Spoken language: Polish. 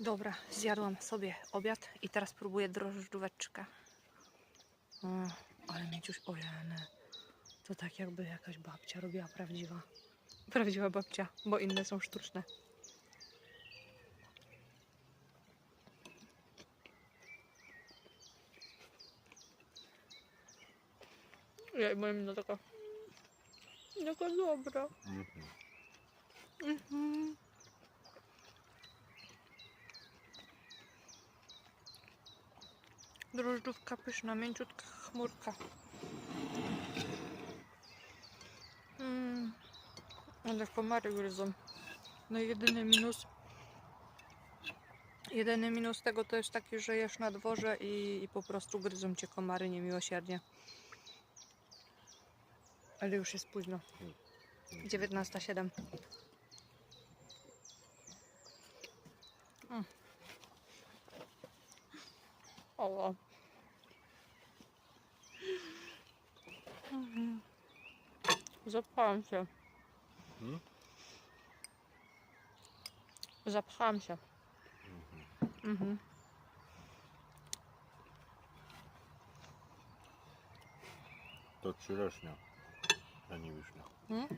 Dobra, zjadłam sobie obiad i teraz próbuję drożdżóweczkę. O, ale mieciuś, ojene. To tak jakby jakaś babcia robiła prawdziwa. Prawdziwa babcia, bo inne są sztuczne. Ja moja mina taka... Taka dobra. Mhm. Mhm. Drożdżówka pyszna, mięciutka chmurka. Mm. Ale komary gryzą. No jedyny minus... Jedyny minus tego to jest taki, że jesz na dworze i, i po prostu gryzą cię komary niemiłosiernie. Ale już jest późno. 19.07. Mm. Allah. Угу. Запхаемся. М? Запхаемся. Угу. Угу. Тут черешня, а не вишня. М?